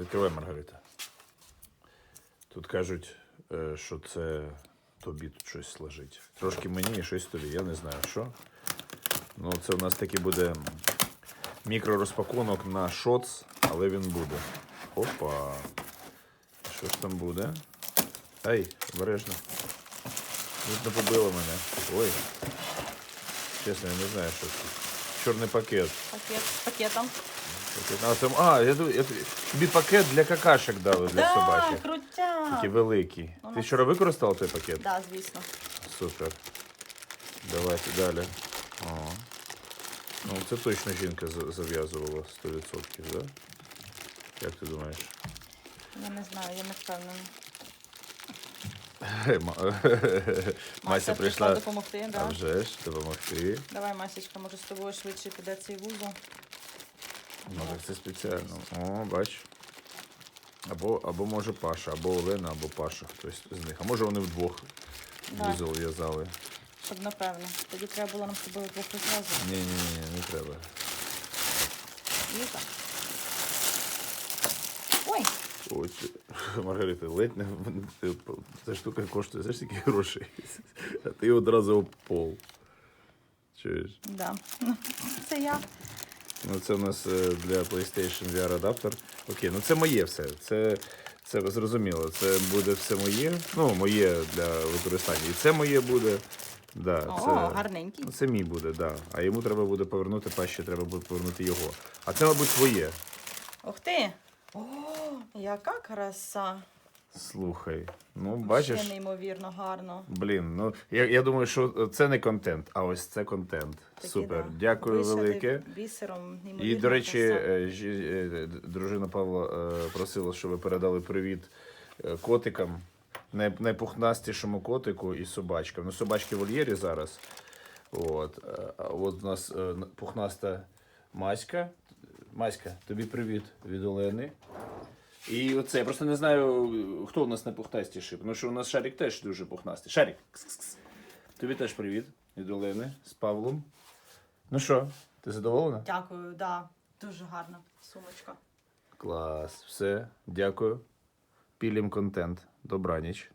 Відкривай, Маргарита. Тут кажуть, е, що це тобі тут щось лежить. Трошки мені і щось тобі. Я не знаю що. Ну, це у нас таки буде мікророзпакунок на шоц, але він буде. Опа. Що ж там буде? Ей, обережно. Тут не побило мене. Ой. Чесно, я не знаю, що це. Чорний пакет. Пакет з пакетом. А, я, я, тобі пакет для какашек дали для да, собачок. крутяк. Такий великий. У Ти нас- вчора використала той пакет? Да, звісно. Супер. Давайте далі. О. Ну, це точно жінка за- зав'язувала 100%, да? Як ти думаєш? Я не знаю, я не впевнена. Ма- Мася прийшла допомогти, а вже ж допомогти. Давай, Масічка, може з тобою швидше піде цей вузол. Ну, це спеціально. О, бач. Або, або може Паша, або Олена, або Паша, хтось з них. А може вони вдвох Да. вузол в'язали. Щоб напевно. Тоді треба було нам з тобою двох одразу. Ні, ні, ні, не треба. І так. Ой, Ой, Маргарита, ледь не ця штука коштує знаєш скільки грошей. А ти одразу об пол. Чуєш? да. Це я. Ну, це у нас е, для PlayStation VR адаптер. Окей, ну це моє все. Це, це зрозуміло. Це буде все моє. Ну, моє для використання. І це моє буде. Да, О, це, гарненький. це мій буде, да. А йому треба буде повернути, пащі треба буде повернути його. А це, мабуть, твоє. Ух ти! О, яка краса! Слухай. Ну, Ще бачиш. неймовірно гарно. Блін, ну я, я думаю, що це не контент, а ось це контент. Такі, Супер. да. Дякую Вишити велике. Бісером, І, до речі, е, е, дружина Павла е, просила, щоб ви передали привіт котикам, найпухнастішому котику і собачкам. Ну, собачки в вольєрі зараз. От, а от у нас пухнаста Маська. Маська, тобі привіт від Олени. І оце, я просто не знаю, хто у нас найпухнастіший, тому що у нас Шарик теж дуже пухнастий. Шарик, кс-кс-кс. тобі теж привіт від Олени з Павлом. Ну що, ти задоволена? Дякую, да. Дуже гарна сумочка. Клас, все, дякую. Пілім контент. Добраніч.